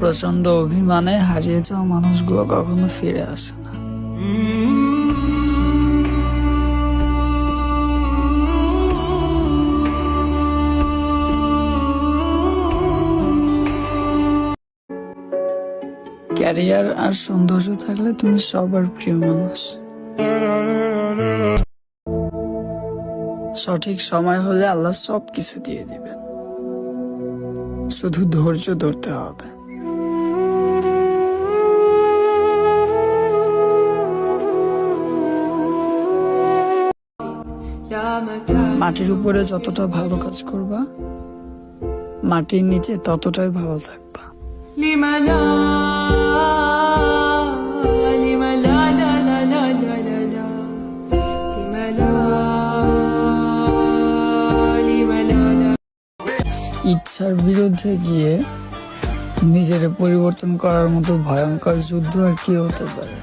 প্রচণ্ড অভিমানে হারিয়ে যাওয়া মানুষগুলো কখনো ফিরে আসে না। ক্যারিয়ার আর সৌন্দর্য থাকলে তুমি সবার প্রিয় মানুষ। সঠিক সময় হলে আল্লাহ সব কিছু দিয়ে দিবেন। শুধু ধৈর্য ধরতে হবে। মাটির উপরে যতটা ভালো কাজ করবা মাটির নিচে ততটাই ভালো থাকবা। ইচ্ছার বিরুদ্ধে গিয়ে নিজের পরিবর্তন করার মতো ভয়ঙ্কর যুদ্ধ আর কি হতে পারে?